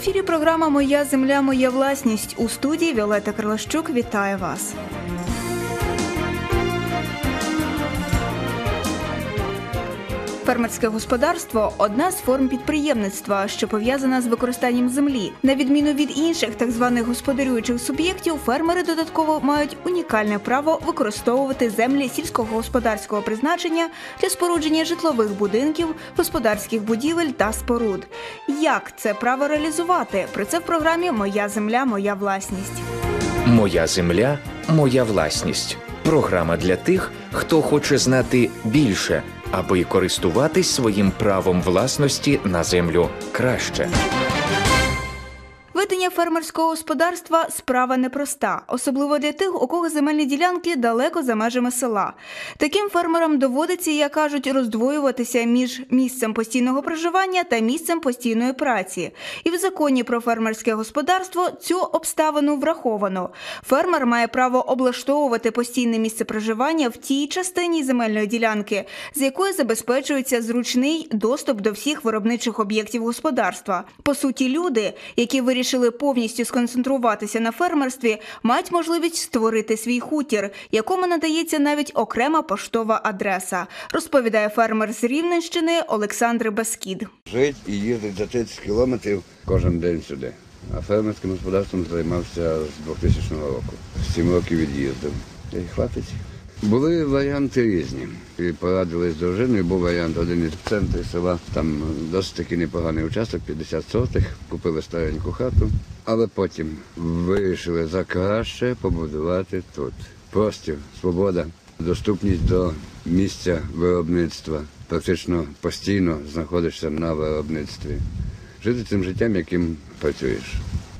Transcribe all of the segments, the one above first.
ефірі програма Моя земля, моя власність у студії Віолета Крилащук. Вітаю вас. Фермерське господарство одна з форм підприємництва, що пов'язана з використанням землі. На відміну від інших так званих господарюючих суб'єктів, фермери додатково мають унікальне право використовувати землі сільськогосподарського призначення для спорудження житлових будинків, господарських будівель та споруд. Як це право реалізувати? Про це в програмі Моя земля, моя власність. Моя земля, моя власність. Програма для тих, хто хоче знати більше, аби користуватись своїм правом власності на землю краще. Фермерського господарства справа непроста, особливо для тих, у кого земельні ділянки далеко за межами села. Таким фермерам доводиться, як кажуть, роздвоюватися між місцем постійного проживання та місцем постійної праці. І в законі про фермерське господарство цю обставину враховано. Фермер має право облаштовувати постійне місце проживання в тій частині земельної ділянки, з якої забезпечується зручний доступ до всіх виробничих об'єктів господарства. По суті, люди, які вирішили повністю сконцентруватися на фермерстві, мають можливість створити свій хутір, якому надається навіть окрема поштова адреса, розповідає фермер з Рівненщини Олександр Баскід. Жить і їздить за 30 кілометрів кожен день сюди. А фермерським господарством займався з 2000 року. Сім років від'їздив. І хватить. Були варіанти різні. І порадились з дружиною. Був варіант один із центрів села. Там досить таки непоганий участок, 50 сотих. Купили стареньку хату, але потім вирішили за краще побудувати тут. Простір, свобода, доступність до місця виробництва. Практично постійно знаходишся на виробництві. Жити цим життям, яким працюєш.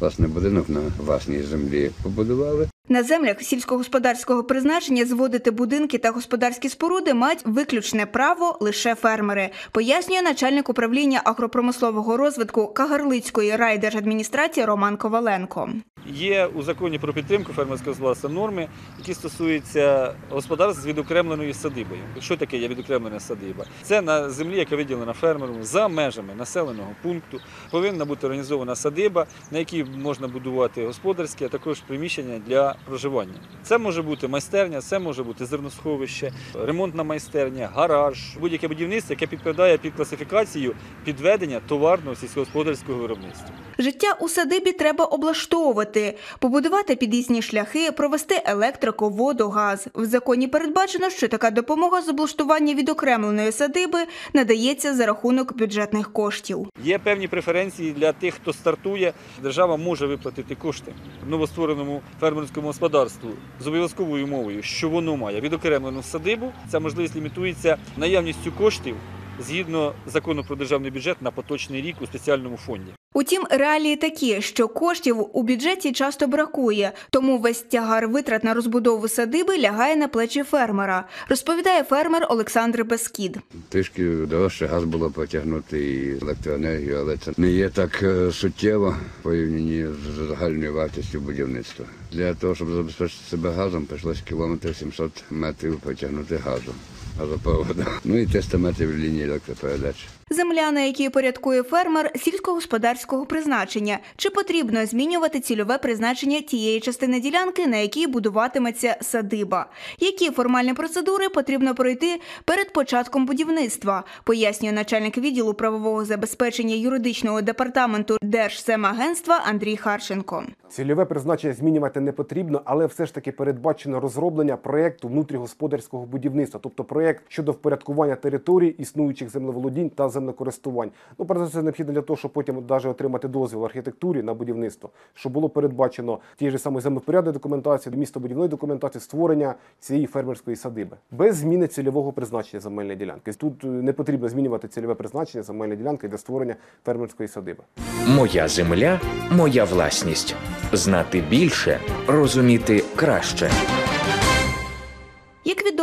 Власне, будинок на власній землі побудували. На землях сільськогосподарського призначення зводити будинки та господарські споруди мають виключне право лише фермери, пояснює начальник управління агропромислового розвитку Кагарлицької райдержадміністрації Роман Коваленко. Є у законі про підтримку фермерського господарства норми, які стосуються господарств з відокремленою садибою. Що таке є відокремлена садиба? Це на землі, яка виділена фермером за межами населеного пункту. Повинна бути організована садиба, на якій можна будувати господарські, а також приміщення для проживання. Це може бути майстерня, це може бути зерносховище, ремонтна майстерня, гараж, будь-яке будівництво, яке підпадає під класифікацію підведення товарного сільськогосподарського виробництва. Життя у садибі треба облаштовувати, побудувати під'їзні шляхи, провести електрику, воду, газ. В законі передбачено, що така допомога з облаштування відокремленої садиби надається за рахунок бюджетних коштів. Є певні преференції для тих, хто стартує. Держава може виплатити кошти новоствореному фермерському господарству з обов'язковою умовою, що воно має відокремлену садибу. Ця можливість лімітується наявністю коштів згідно закону про державний бюджет на поточний рік у спеціальному фонді. Утім, реалії такі, що коштів у бюджеті часто бракує, тому весь тягар витрат на розбудову садиби лягає на плечі фермера, розповідає фермер Олександр Бескід. Трішки дорожче газ було потягнути і електроенергію, але це не є так е, суттєво порівнянні з загальною вартістю будівництва. Для того, щоб забезпечити себе газом, прийшлося кілометр 700 метрів потягнути газу, газопроводу. Ну і 300 метрів лінії електропередач. Земля, на якій порядкує фермер сільськогосподарського призначення, чи потрібно змінювати цільове призначення тієї частини ділянки, на якій будуватиметься садиба? Які формальні процедури потрібно пройти перед початком будівництва? Пояснює начальник відділу правового забезпечення юридичного департаменту Держсемагентства Андрій Харченко. Цільове призначення змінювати не потрібно, але все ж таки передбачено розроблення проєкту внутрігосподарського будівництва, тобто проєкт щодо впорядкування територій існуючих землеволодінь та землекористувань. Ну, перш за все, необхідно для того, щоб потім навіть отримати дозвіл архітектурі на будівництво, щоб було передбачено ті ж самої землепорядної документації, містобудівної документації, створення цієї фермерської садиби без зміни цільового призначення земельної ділянки. Тут е, не потрібно змінювати цільове призначення земельної ділянки для створення фермерської садиби. Моя земля, моя власність. Знати більше, розуміти краще.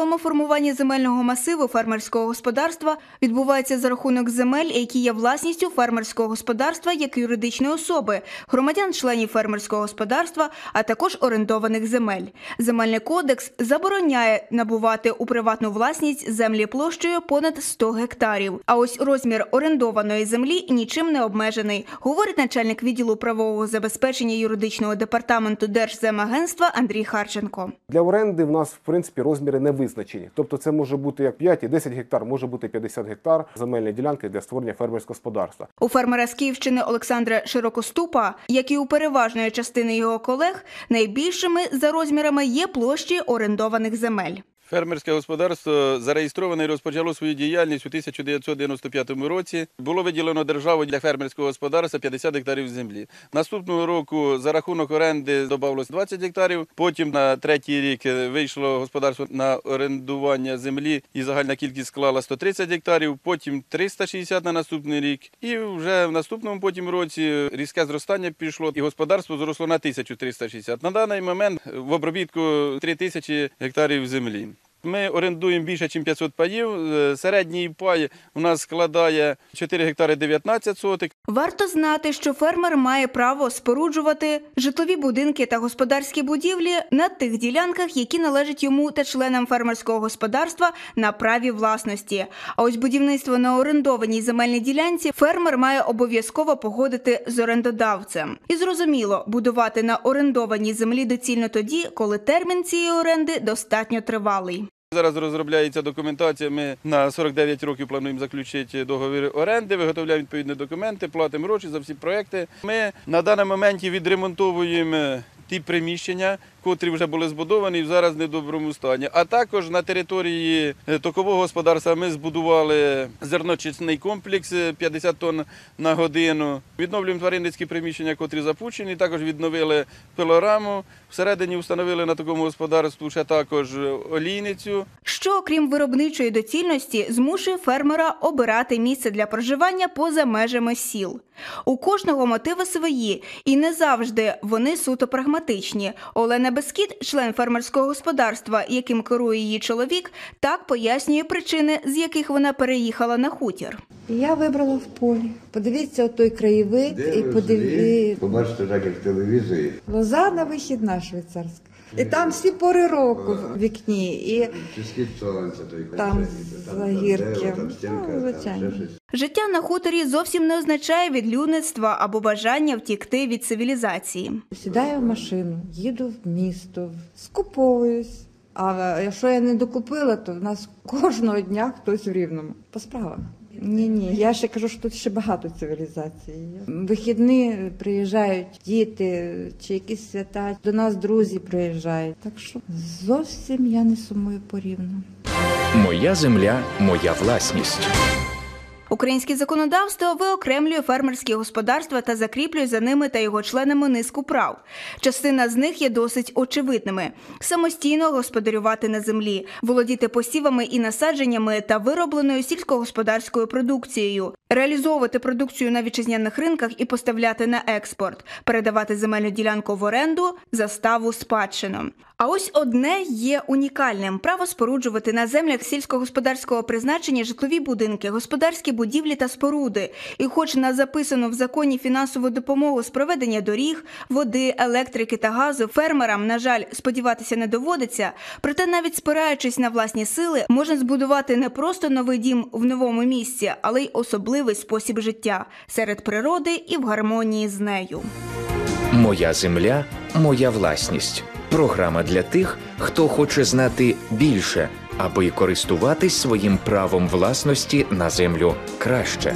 Відомо, формування земельного масиву фермерського господарства відбувається за рахунок земель, які є власністю фермерського господарства як юридичної особи, громадян-членів фермерського господарства, а також орендованих земель. Земельний кодекс забороняє набувати у приватну власність землі площею понад 100 гектарів. А ось розмір орендованої землі нічим не обмежений, говорить начальник відділу правового забезпечення юридичного департаменту Держземагентства Андрій Харченко. Для оренди в нас в принципі розміри не визначені. Тобто це може бути як 5 і 10 гектар, може бути 50 гектар земельної ділянки для створення фермерського господарства. У фермера з Київщини Олександра Широкоступа, як і у переважної частини його колег, найбільшими за розмірами є площі орендованих земель. Фермерське господарство зареєстроване і розпочало свою діяльність у 1995 році. Було виділено державою для фермерського господарства 50 гектарів землі. Наступного року за рахунок оренди додалось 20 гектарів. Потім на третій рік вийшло господарство на орендування землі, і загальна кількість склала 130 гектарів. Потім 360 на наступний рік. І вже в наступному потім році різке зростання пішло, і господарство зросло на 1360. На даний момент в обробітку 3000 гектарів землі. Ми орендуємо більше, ніж 500 паїв. Е, Середній пай у нас складає 4 гектари 19 сотик. Варто знати, що фермер має право споруджувати житлові будинки та господарські будівлі на тих ділянках, які належать йому та членам фермерського господарства на праві власності. А ось будівництво на орендованій земельній ділянці фермер має обов'язково погодити з орендодавцем. І зрозуміло, будувати на орендованій землі доцільно тоді, коли термін цієї оренди достатньо тривалий. Зараз розробляється документація. Ми на 49 років плануємо заключити договір оренди, виготовляємо відповідні документи, платимо гроші за всі проекти. Ми на даний момент відремонтовуємо ті приміщення, котрі вже були збудовані і зараз в недоброму стані. А також на території е, токового господарства ми збудували зерночисний комплекс е, 50 тонн на годину. Відновлюємо тваринницькі приміщення, котрі запущені. Також відновили пилораму. Всередині встановили на такому господарству ще також олійницю. Що, окрім виробничої доцільності, змушує фермера обирати місце для проживання поза межами сіл. У кожного мотиви свої, і не завжди вони суто прагматичні. Олена Бескіт, член фермерського господарства, яким керує її чоловік, так пояснює причини, з яких вона переїхала на хутір. І Я вибрала в полі. Подивіться отой краєвид і подиві... Побачите так, як в телевізорі. Лозана вихідна швейцарська. І там всі пори року в вікні. І Чи той Там красивий, за там гірки. дерево, там стінка, Ну, там звичайно. щось. Життя на хуторі зовсім не означає відлюдництва або бажання втікти від цивілізації. сідаю в машину, їду в місто, скуповуюсь. А якщо я не докупила, то в нас кожного дня хтось в рівному. По справах. Ні, ні. Я ще кажу, що тут ще багато цивілізації. Вихідні приїжджають діти чи якісь свята. До нас друзі приїжджають. Так що зовсім я не сумую порівну. Моя земля, моя власність. Українське законодавство виокремлює фермерські господарства та закріплює за ними та його членами низку прав. Частина з них є досить очевидними: самостійно господарювати на землі, володіти посівами і насадженнями та виробленою сільськогосподарською продукцією, реалізовувати продукцію на вітчизняних ринках і поставляти на експорт, передавати земельну ділянку в оренду, заставу спадщину. А ось одне є унікальним: право споруджувати на землях сільськогосподарського призначення житлові будинки, господарські будівлі та споруди. І, хоч на записану в законі фінансову допомогу з проведення доріг, води, електрики та газу, фермерам, на жаль, сподіватися не доводиться. Проте, навіть спираючись на власні сили, можна збудувати не просто новий дім в новому місці, але й особливий спосіб життя серед природи і в гармонії з нею. Моя земля, моя власність. Програма для тих, хто хоче знати більше, аби користуватись своїм правом власності на землю краще.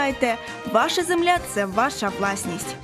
пам'ятайте, ваша земля це ваша власність.